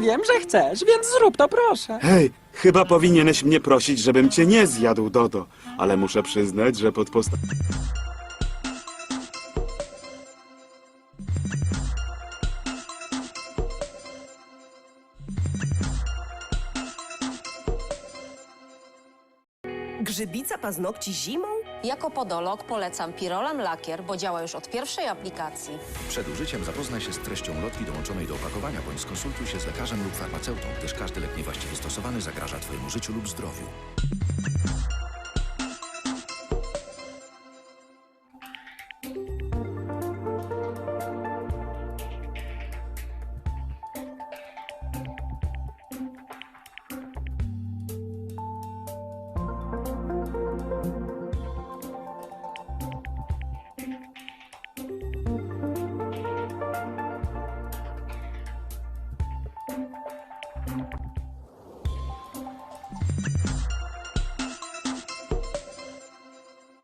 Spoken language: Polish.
Wiem, że chcesz, więc zrób to proszę. Hej, chyba powinieneś mnie prosić, żebym cię nie zjadł, Dodo. Ale muszę przyznać, że pod posta... Grzybica paznokci zimą? Jako podolog polecam Pirolan Lakier, bo działa już od pierwszej aplikacji. Przed użyciem zapoznaj się z treścią lotki dołączonej do opakowania, bądź skonsultuj się z lekarzem lub farmaceutą, gdyż każdy lek niewłaściwie stosowany zagraża Twojemu życiu lub zdrowiu.